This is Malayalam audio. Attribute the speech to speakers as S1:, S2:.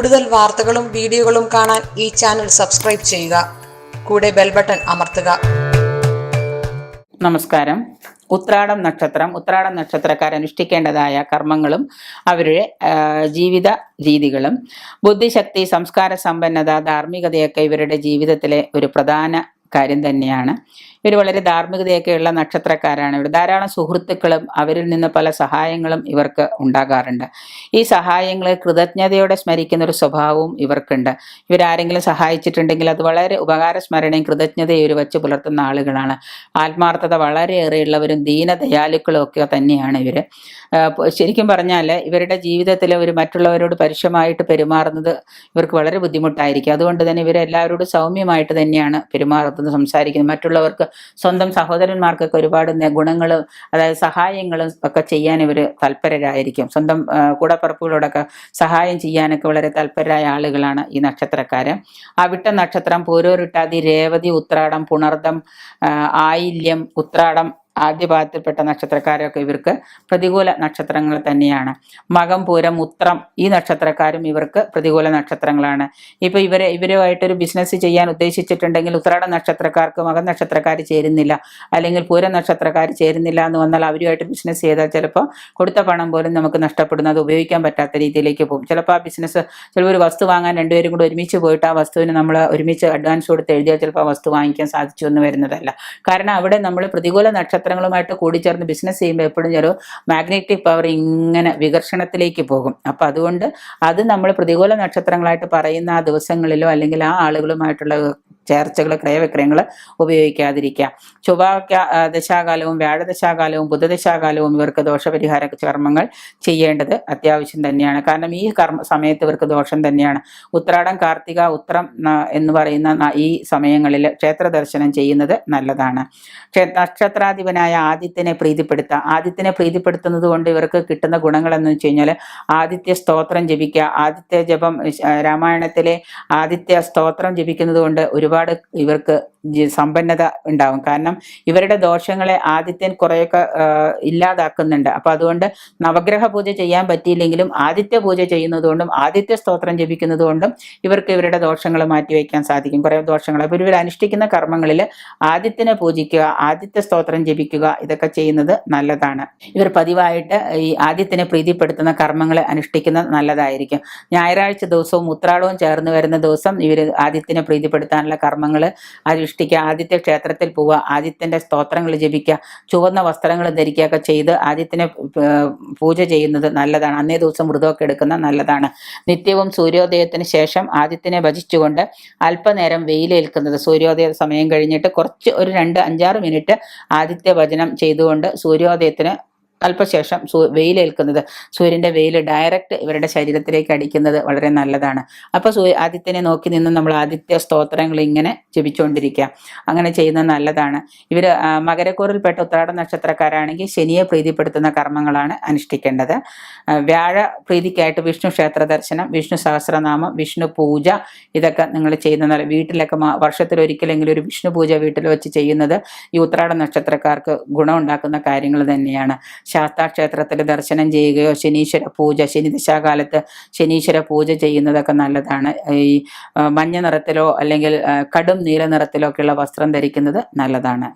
S1: കൂടുതൽ വാർത്തകളും വീഡിയോകളും കാണാൻ ഈ ചാനൽ സബ്സ്ക്രൈബ് ചെയ്യുക. കൂടെ ബെൽ ബട്ടൺ അമർത്തുക.
S2: നമസ്കാരം. ഉത്രാടം നക്ഷത്രം. ഉത്രാടം നക്ഷത്രക്കാർ അനുഷ്ഠിക്കേണ്ടതായ കർമ്മങ്ങളും അവരുടെ ജീവിത രീതികളും ബുദ്ധിശക്തി സംസ്കാര സമ്പന്നത ധാർമ്മികതയൊക്കെ ഇവരുടെ ജീവിതത്തിലെ ഒരു പ്രധാന കാര്യം തന്നെയാണ്. ഇവർ വളരെ ധാർമ്മികതയൊക്കെയുള്ള നക്ഷത്രക്കാരാണ്. ഇവർ ധാരാളം സുഹൃത്തുക്കളും അവരിൽ നിന്ന് പല സഹായങ്ങളും ഇവർക്ക് ഉണ്ടാകാറുണ്ട്. ഈ സഹായങ്ങളെ കൃതജ്ഞതയോടെ സ്മരിക്കുന്ന ഒരു സ്വഭാവവും ഇവർക്കുണ്ട്. ഇവരാരെങ്കിലും സഹായിച്ചിട്ടുണ്ടെങ്കിൽ അത് വളരെ ഉപകാര സ്മരണയും കൃതജ്ഞതയും ഇവർ വച്ച് പുലർത്തുന്ന ആളുകളാണ്. ആത്മാർത്ഥത വളരെയേറെയുള്ളവരും ദീനദയാലുക്കളും ഒക്കെ തന്നെയാണ് ഇവർ ശരിക്കും പറഞ്ഞാൽ ഇവരുടെ ജീവിതത്തിൽ ഒരു മറ്റുള്ളവരോട് പരുഷമായിട്ട് പെരുമാറുന്നത് ഇവർക്ക് വളരെ ബുദ്ധിമുട്ടായിരിക്കും. അതുകൊണ്ട് തന്നെ ഇവരെല്ലാവരോടും സൗമ്യമായിട്ട് തന്നെയാണ് പെരുമാറുന്നത് സംസാരിക്കുന്നത്. മറ്റുള്ളവർക്ക് സ്വന്തം സഹോദരന്മാർക്കൊക്കെ ഒരുപാട് ഗുണങ്ങൾ അതായത് സഹായങ്ങളും ഒക്കെ ചെയ്യാൻ ഇവർ തൽപരരായിരിക്കും. സ്വന്തം കൂടപ്പറപ്പുകളോടൊക്കെ സഹായം ചെയ്യാനൊക്കെ വളരെ തൽപരരായ ആളുകളാണ് ഈ നക്ഷത്രക്കാര്. അവിട്ട നക്ഷത്രം പൂരോരുട്ടാതി രേവതി ഉത്രാടം പുണർദം ആയില്യം ഉത്രാടം ആദ്യ ഭാഗത്തിൽപ്പെട്ട നക്ഷത്രക്കാരൊക്കെ ഇവർക്ക് പ്രതികൂല നക്ഷത്രങ്ങൾ തന്നെയാണ്. മകം പൂരം ഉത്രം ഈ നക്ഷത്രക്കാരും ഇവർക്ക് പ്രതികൂല നക്ഷത്രങ്ങളാണ്. ഇപ്പൊ ഇവരെ ഇവരുമായിട്ടൊരു ബിസിനസ് ചെയ്യാൻ ഉദ്ദേശിച്ചിട്ടുണ്ടെങ്കിൽ ഉത്രാട നക്ഷത്രക്കാർക്ക് മകം നക്ഷത്രക്കാർ ചേരുന്നില്ല. അല്ലെങ്കിൽ പൂര നക്ഷത്രക്കാർ ചേരുന്നില്ല എന്ന് വന്നാൽ അവരുമായിട്ട് ബിസിനസ് ചെയ്താൽ ചിലപ്പോൾ കൊടുത്ത പണം പോലും നമുക്ക് നഷ്ടപ്പെടുന്നത് ഉപയോഗിക്കാൻ പറ്റാത്ത രീതിയിലേക്ക് പോകും. ചിലപ്പോൾ ആ ബിസിനസ് ചിലപ്പോൾ ഒരു വസ്തു വാങ്ങാൻ രണ്ടുപേരും കൂടെ ഒരുമിച്ച് പോയിട്ട് ആ വസ്തുവിന് നമ്മൾ ഒരുമിച്ച് അഡ്വാൻസ് കൊടുത്ത് എഴുതിയാൽ ചിലപ്പോൾ ആ വസ്തു വാങ്ങിക്കാൻ സാധിച്ചു എന്ന് വരുന്നതല്ല. കാരണം അവിടെ നമ്മൾ പ്രതികൂല നക്ഷത്രങ്ങളുമായിട്ട് കൂടിച്ചേർന്ന് ബിസിനസ് ചെയ്യുമ്പോൾ എപ്പോഴും ചെറു മാഗ്നറ്റിക് പവർ ഇങ്ങനെ വികർഷണത്തിലേക്ക് പോകും. അപ്പം അതുകൊണ്ട് അത് നമ്മൾ പ്രതികൂല നക്ഷത്രങ്ങളായിട്ട് പറയുന്ന ആ ദിവസങ്ങളിലോ അല്ലെങ്കിൽ ആ ആളുകളുമായിട്ടുള്ള ചേർച്ചകൾ ക്രയവിക്രയങ്ങൾ ഉപയോഗിക്കാതിരിക്കുക. ചൊവ്വ ദശാകാലവും വ്യാഴദശാകാലവും ബുധദശാകാലവും ഇവർക്ക് ദോഷപരിഹാര കർമ്മങ്ങൾ ചെയ്യേണ്ടത് അത്യാവശ്യം തന്നെയാണ്. കാരണം ഈ കർമ്മ സമയത്ത് ഇവർക്ക് ദോഷം തന്നെയാണ്. ഉത്രാടം കാർത്തിക ഉത്രം എന്ന് പറയുന്ന ഈ സമയങ്ങളിൽ ക്ഷേത്ര ദർശനം ചെയ്യുന്നത് നല്ലതാണ്. ക്ഷേ- നക്ഷത്രാധിപനായ ആദിത്യനെ പ്രീതിപ്പെടുത്തുക. ആദിത്യനെ പ്രീതിപ്പെടുത്തുന്നത് കൊണ്ട് ഇവർക്ക് കിട്ടുന്ന ഗുണങ്ങൾ എന്ന് വെച്ച് കഴിഞ്ഞാൽ ആദിത്യ സ്തോത്രം ജപിക്കുക. ആദിത്യ ജപം രാമായണത്തിലെ ആദിത്യ സ്തോത്രം ജപിക്കുന്നത് കൊണ്ട് ഒരുപാട് ഇവർക്ക് ജി- സമ്പന്നത ഉണ്ടാവും. കാരണം ഇവരുടെ ദോഷങ്ങളെ ആദിത്യൻ കുറേയൊക്കെ ഇല്ലാതാക്കുന്നുണ്ട്. അപ്പൊ അതുകൊണ്ട് നവഗ്രഹ പൂജ ചെയ്യാൻ പറ്റിയില്ലെങ്കിലും ആദിത്യ പൂജ ചെയ്യുന്നതുകൊണ്ടും ആദിത്യ സ്തോത്രം ജപിക്കുന്നതുകൊണ്ടും ഇവർക്ക് ഇവരുടെ ദോഷങ്ങൾ മാറ്റിവെക്കാൻ സാധിക്കും. കുറേ ദോഷങ്ങൾ അപ്പോൾ ഇവർ അനുഷ്ഠിക്കുന്ന കർമ്മങ്ങളിൽ ആദിത്യനെ പൂജിക്കുക ആദിത്യ സ്തോത്രം ജപിക്കുക ഇതൊക്കെ ചെയ്യുന്നത് നല്ലതാണ്. ഇവർ പതിവായിട്ട് ഈ ആദിത്യനെ പ്രീതിപ്പെടുത്തുന്ന കർമ്മങ്ങൾ അനുഷ്ഠിക്കുന്നത് നല്ലതായിരിക്കും. ഞായറാഴ്ച ദിവസവും ഉത്രാടവും ചേർന്ന് വരുന്ന ദിവസം ഇവർ ആദിത്യനെ പ്രീതിപ്പെടുത്താനുള്ള കർമ്മങ്ങൾ അനുഷ്ഠിക്കുക ആദിത്യ ക്ഷേത്രത്തിൽ പോവുക ആദിത്യന്റെ സ്തോത്രങ്ങൾ ജപിക്കുക ചുവന്ന വസ്ത്രങ്ങൾ ധരിക്കുകയൊക്കെ ചെയ്ത് ആദിത്യനെ പൂജ ചെയ്യുന്നത് നല്ലതാണ്. അന്നേ ദിവസം വ്രതമൊക്കെ എടുക്കുന്ന നല്ലതാണ്. നിത്യവും സൂര്യോദയത്തിന് ശേഷം ആദിത്യനെ ഭജിച്ചുകൊണ്ട് അല്പനേരം വെയിലേൽക്കുന്നത് സൂര്യോദയ സമയം കഴിഞ്ഞിട്ട് കുറച്ച് ഒരു രണ്ട് അഞ്ചാറ് മിനിറ്റ് ആദിത്യ ഭജനം ചെയ്തുകൊണ്ട് സൂര്യോദയത്തിന് അല്പശേഷം സൂ വെയിലേൽക്കുന്നത്. സൂര്യന്റെ വെയിൽ ഡയറക്റ്റ് ഇവരുടെ ശരീരത്തിലേക്ക് അടിക്കുന്നത് വളരെ നല്ലതാണ്. അപ്പോൾ സൂ ആദിത്യനെ നോക്കി നിന്ന് നമ്മൾ ആദിത്യ സ്തോത്രങ്ങൾ ഇങ്ങനെ ജപിച്ചുകൊണ്ടിരിക്കുക. അങ്ങനെ ചെയ്യുന്നത് നല്ലതാണ്. ഇവർ മകരക്കൂറിൽപ്പെട്ട ഉത്രാട നക്ഷത്രക്കാരാണെങ്കിൽ ശനിയെ പ്രീതിപ്പെടുത്തുന്ന കർമ്മങ്ങളാണ് അനുഷ്ഠിക്കേണ്ടത്. വ്യാഴ പ്രീതിക്കായിട്ട് വിഷ്ണു ക്ഷേത്ര ദർശനം വിഷ്ണു സഹസ്രനാമം വിഷ്ണു പൂജ ഇതൊക്കെ നിങ്ങൾ ചെയ്യുന്ന വീട്ടിലൊക്കെ വർഷത്തിലൊരിക്കലെങ്കിലും ഒരു വിഷ്ണു പൂജ വീട്ടിൽ വെച്ച് ചെയ്യുന്നത് ഈ ഉത്രാട നക്ഷത്രക്കാർക്ക് ഗുണമുണ്ടാക്കുന്ന കാര്യങ്ങൾ തന്നെയാണ്. ശാസ്താ ക്ഷേത്രത്തിൽ ദർശനം ചെയ്യുകയോ ശനീശ്വര പൂജ ശനി ദിശാകാലത്ത് ശനീശ്വര പൂജ ചെയ്യുന്നതൊക്കെ നല്ലതാണ്. ഈ മഞ്ഞ നിറത്തിലോ അല്ലെങ്കിൽ കടും നീല നിറത്തിലോ ഒക്കെയുള്ള വസ്ത്രം ധരിക്കുന്നത് നല്ലതാണ്.